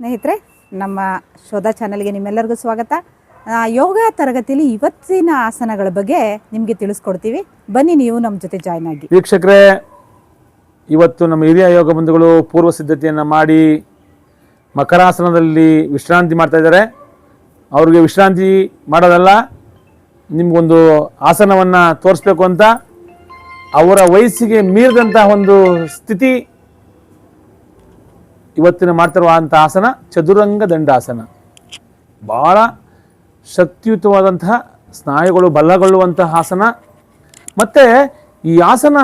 ಸ್ನೇಹಿತರೆ, ನಮ್ಮ ಶೋಧ ಚಾನಲ್ಗೆ ನಿಮ್ಮೆಲ್ಲರಿಗೂ ಸ್ವಾಗತ. ಯೋಗ ತರಗತಿಯಲ್ಲಿ ಇವತ್ತಿನ ಆಸನಗಳ ಬಗ್ಗೆ ನಿಮಗೆ ತಿಳಿಸ್ಕೊಡ್ತೀವಿ. ಬನ್ನಿ ನೀವು ನಮ್ಮ ಜೊತೆ ಜಾಯ್ನ್ ಆಗಿ. ವೀಕ್ಷಕರೇ, ಇವತ್ತು ನಮ್ಮ ಹಿರಿಯ ಯೋಗ ಬಂಧುಗಳು ಪೂರ್ವ ಸಿದ್ಧತೆಯನ್ನು ಮಾಡಿ ಮಕರಾಸನದಲ್ಲಿ ವಿಶ್ರಾಂತಿ ಮಾಡ್ತಾ ಇದ್ದಾರೆ. ಅವ್ರಿಗೆ ವಿಶ್ರಾಂತಿ ಮಾಡೋದಲ್ಲ, ನಿಮಗೊಂದು ಆಸನವನ್ನು ತೋರಿಸ್ಬೇಕು ಅಂತ ಅವರ ವಯಸ್ಸಿಗೆ ಮೀರಿದಂತಹ ಒಂದು ಸ್ಥಿತಿ ಇವತ್ತಿನ ಮಾಡ್ತಿರುವಂಥ ಆಸನ, ಚದುರಂಗ ದಂಡಾಸನ. ಭಾಳ ಶಕ್ತಿಯುತವಾದಂತಹ, ಸ್ನಾಯುಗಳು ಬಲಗೊಳ್ಳುವಂತಹ ಆಸನ. ಮತ್ತು ಈ ಆಸನ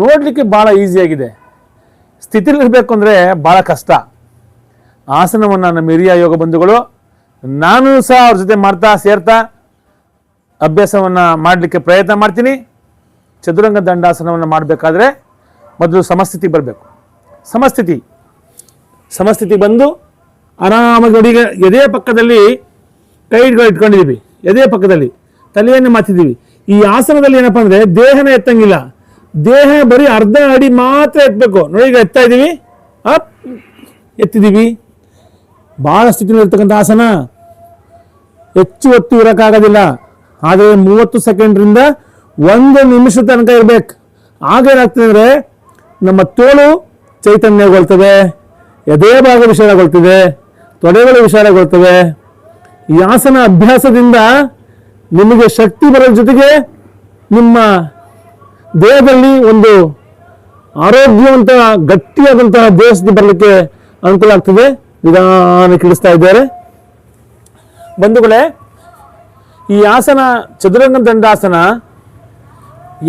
ನೋಡಲಿಕ್ಕೆ ಭಾಳ ಈಸಿಯಾಗಿದೆ ಸ್ಥಿತಿಲಿರಬೇಕು ಅಂದರೆ ಭಾಳ ಕಷ್ಟ. ಆಸನವನ್ನು ನಮ್ಮ ಹಿರಿಯ ಯೋಗ ಬಂಧುಗಳು, ನಾನು ಸಹ ಅವ್ರ ಜೊತೆ ಮಾಡ್ತಾ ಸೇರ್ತಾ ಅಭ್ಯಾಸವನ್ನು ಮಾಡಲಿಕ್ಕೆ ಪ್ರಯತ್ನ ಮಾಡ್ತೀನಿ. ಚದುರಂಗ ದಂಡಾಸನವನ್ನು ಮಾಡಬೇಕಾದ್ರೆ ಮೊದಲು ಸಮಸ್ಥಿತಿ ಬರಬೇಕು. ಸಮಸ್ಥಿತಿ. ಸಮಸ್ಥಿತಿ ಬಂದು ಆರಾಮಾಗಿ ಅಡಿಗೆ ಎದೆ ಪಕ್ಕದಲ್ಲಿ ಕೈಗಳು ಇಟ್ಕೊಂಡಿದ್ದೀವಿ ಎದೆ ಪಕ್ಕದಲ್ಲಿ ತಲೆಯನ್ನು ಮಾತಿದ್ದೀವಿ. ಈ ಆಸನದಲ್ಲಿ ಏನಪ್ಪ ಅಂದರೆ ದೇಹನ ಎತ್ತಂಗಿಲ್ಲ. ದೇಹ ಬರೀ ಅರ್ಧ ಅಡಿ ಮಾತ್ರ ಎತ್ತಬೇಕು ನೋಡಿ ಈಗ ಎತ್ತಾ ಇದ್ದೀವಿ. ಅಪ್, ಎತ್ತಿದ್ದೀವಿ. ಭಾಳ ಸ್ಥಿತಿಯಲ್ಲಿರ್ತಕ್ಕಂಥ ಆಸನ. ಹೆಚ್ಚು ಹೊತ್ತು ಇರೋಕ್ಕಾಗೋದಿಲ್ಲ. ಆದರೆ ಮೂವತ್ತು ಸೆಕೆಂಡ್ರಿಂದ ಒಂದು ನಿಮಿಷ ತನಕ ಇರಬೇಕು. ಆಗ ಏನಾಗ್ತದೆ ಅಂದರೆ ನಮ್ಮ ತೋಳು ಚೈತನ್ಯಗೊಳ್ತದೆ. ಎದೆ ಭಾಗ ವಿಶಾಲಗೊಳ್ತದೆ, ತೊಡೆಗಳು ವಿಶಾಲಗೊಳ್ತವೆ. ಈ ಆಸನ ಅಭ್ಯಾಸದಿಂದ ನಿಮಗೆ ಶಕ್ತಿ ಬರೋದ್ರ ಜೊತೆಗೆ ನಿಮ್ಮ ದೇಹದಲ್ಲಿ ಒಂದು ಆರೋಗ್ಯವಂತ, ಗಟ್ಟಿಯಾದಂತಹ ದೇಹಸ್ಥಿತಿ ಬರಲಿಕ್ಕೆ ಅನುಕೂಲ ಆಗ್ತದೆ. ನಿಧಾನ ಇಳಿಸ್ತಾ ಇದ್ದಾರೆ. ಬಂಧುಗಳೇ, ಈ ಆಸನ ಚದುರಂಗ ದಂಡಾಸನ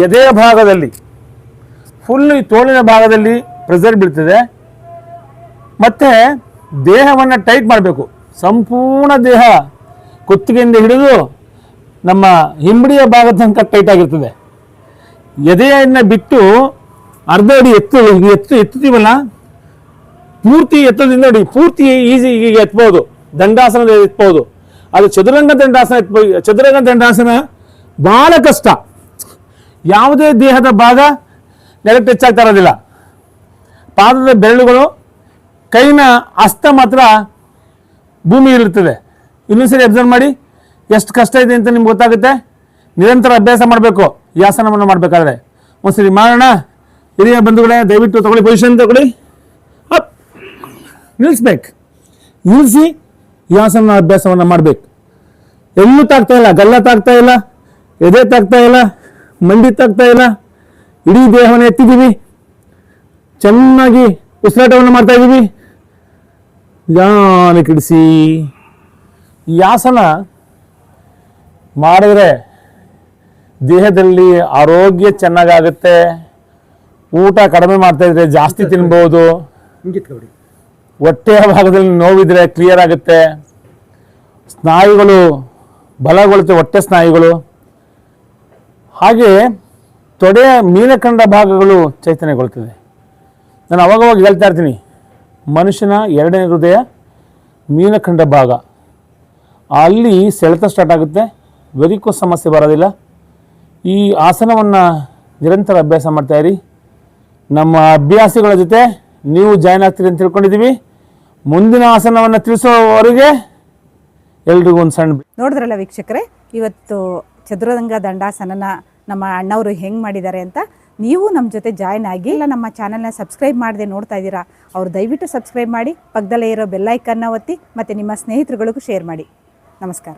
ಎದೆಯ ಭಾಗದಲ್ಲಿ ಫುಲ್ ತೋಳಿನ ಭಾಗದಲ್ಲಿ ಪ್ರೆಸರ್ ಬೀಳ್ತದೆ. ಮತ್ತೆ ದೇಹವನ್ನು ಟೈಟ್ ಮಾಡಬೇಕು. ಸಂಪೂರ್ಣ ದೇಹ ಕುತ್ತಿಗೆಯಿಂದ ಹಿಡಿದು ನಮ್ಮ ಹಿಂಬಡಿಯ ಭಾಗದ ತನಕ ಟೈಟ್ ಆಗಿರ್ತದೆ. ಎದೆಯನ್ನು ಬಿಟ್ಟು ಅರ್ಧ ಅಡಿ ಎತ್ತು ಎತ್ತು, ಎತ್ತುತ್ತೀವಲ್ಲ? ಪೂರ್ತಿ ಎತ್ತದಿಂದ ನೋಡಿ, ಪೂರ್ತಿ ಈಸಿ ಈಗ ಎತ್ಬೋದು. ದಂಡಾಸನ ಎತ್ಬೋದು. ಅದು ಚದುರಂಗ ದಂಡಾಸನ ಎತ್ಬೋ, ಚದುರಂಗ ದಂಡಾಸನ ಭಾಳ ಕಷ್ಟ. ಯಾವುದೇ ದೇಹದ ಭಾಗ ನೆಲಕ್ಕೆ ಹೆಚ್ಚಾಗ್ತಾ ಇರೋದಿಲ್ಲ. ಪಾದದ ಬೆರಳುಗಳು ಕೈನ ಅಸ್ತ ಮಾತ್ರ ಭೂಮಿ ಇರುತ್ತದೆ ಇನ್ನೊಂದ್ಸರಿ ಅಬ್ಸರ್ವ್ ಮಾಡಿ, ಎಷ್ಟು ಕಷ್ಟ ಇದೆ ಅಂತ ನಿಮ್ಗೆ ಗೊತ್ತಾಗುತ್ತೆ? ನಿರಂತರ ಅಭ್ಯಾಸ ಮಾಡಬೇಕು, ಈ ಆಸನವನ್ನು ಮಾಡಬೇಕಾದ್ರೆ. ಒಂದ್ಸರಿ ಮಾಡೋಣ ಹಿರಿಯ ಬಂಧುಗಳೇ, ದಯವಿಟ್ಟು ತಗೊಳ್ಳಿ ಪೊಸಿಷನ್ ತಗೊಳ್ಳಿ. ಅಪ್. ನಿಲ್ಲಿಸ್ಬೇಕು ನಿಲ್ಲಿಸಿ ಈ ಆಸನ ಅಭ್ಯಾಸವನ್ನು ಮಾಡಬೇಕು. ಎಲ್ಲೂ ತಾಗ್ತಾ ಇಲ್ಲ, ಗಲ್ಲ ತಾಗ್ತಾ ಇಲ್ಲ, ಎದೆ ತಾಗ್ತಾ ಇಲ್ಲ, ಮಂಡಿ ತಾಗ್ತಾ ಇಲ್ಲ, ಇಡೀ ದೇಹವನ್ನು ಎತ್ತಿದ್ದೀವಿ. ಚೆನ್ನಾಗಿ ಉಸಿರಾಟವನ್ನು ಮಾಡ್ತಾ ಇದ್ದೀವಿ ನಿಧಾನಕ್ಕೆ ಕಿಡಿಸಿ ಈ ಆಸನ ಮಾಡಿದ್ರೆ ದೇಹದಲ್ಲಿ ಆರೋಗ್ಯ ಚೆನ್ನಾಗಾಗುತ್ತೆ ಊಟ ಕಡಿಮೆ ಮಾಡ್ತಾ ಇದ್ರೆ ಜಾಸ್ತಿ ತಿನ್ಬೋದು. ಹೊಟ್ಟೆಯ ಭಾಗದಲ್ಲಿ ನೋವಿದ್ರೆ ಕ್ಲಿಯರ್ ಆಗುತ್ತೆ. ಸ್ನಾಯುಗಳು ಬಲಗೊಳ್ಳುತ್ತೆ ಹೊಟ್ಟೆ ಸ್ನಾಯುಗಳು. ಹಾಗೆ ತೊಡೆಯ ಮೀನಖಂಡ ಭಾಗಗಳು ಚೈತನ್ಯಗೊಳ್ತದೆ ನಾನು ಅವಾಗವಾಗ ಹೇಳ್ತಾ ಇರ್ತೀನಿ ಮನುಷ್ಯನ ಎರಡನೇ ಹೃದಯ ಮೀನಖಂಡ ಭಾಗ. ಅಲ್ಲಿ ಸೆಳೆತ ಸ್ಟಾರ್ಟ್ ಆಗುತ್ತೆ. ವೆರಿಕೋಸ್ ಸಮಸ್ಯೆ ಬರೋದಿಲ್ಲ. ಈ ಆಸನವನ್ನು ನಿರಂತರ ಅಭ್ಯಾಸ ಮಾಡ್ತಾಯಿರಿ ನಮ್ಮ ಅಭ್ಯಾಸಿಗಳ ಜೊತೆ ನೀವು ಜಾಯ್ನ್ ಆಗ್ತೀರಿ ಅಂತ ತಿಳ್ಕೊಂಡಿದ್ದೀವಿ. ಮುಂದಿನ ಆಸನವನ್ನು ತಿಳಿಸೋವರೆಗೆ ಎಲ್ರಿಗೂ ಒಂದು ಸಣ್ಣ ನೋಡಿದ್ರಲ್ಲ ವೀಕ್ಷಕರೇ, ಇವತ್ತು ಚದುರಂಗ ದಂಡಾಸನನ ನಮ್ಮ ಅಣ್ಣವರು ಹೆಂಗೆ ಮಾಡಿದ್ದಾರೆ ಅಂತ ನೀವು ನಮ್ಮ ಜೊತೆ ಜಾಯ್ನ್ ಆಗಿ ಇಲ್ಲ ನಮ್ಮ ಚಾನಲ್ನ ಸಬ್ಸ್ಕ್ರೈಬ್ ಮಾಡದೆ ನೋಡ್ತಾ ಇದ್ದೀರಾ, ಅವ್ರು ದಯವಿಟ್ಟು ಸಬ್ಸ್ಕ್ರೈಬ್ ಮಾಡಿ, ಪಕ್ಕದಲ್ಲೇ ಇರೋ ಬೆಲ್ಲೈಕನ್ನ ಒತ್ತಿ ಮತ್ತು ನಿಮ್ಮ ಸ್ನೇಹಿತರುಗಳಿಗೂ ಶೇರ್ ಮಾಡಿ. ನಮಸ್ಕಾರ.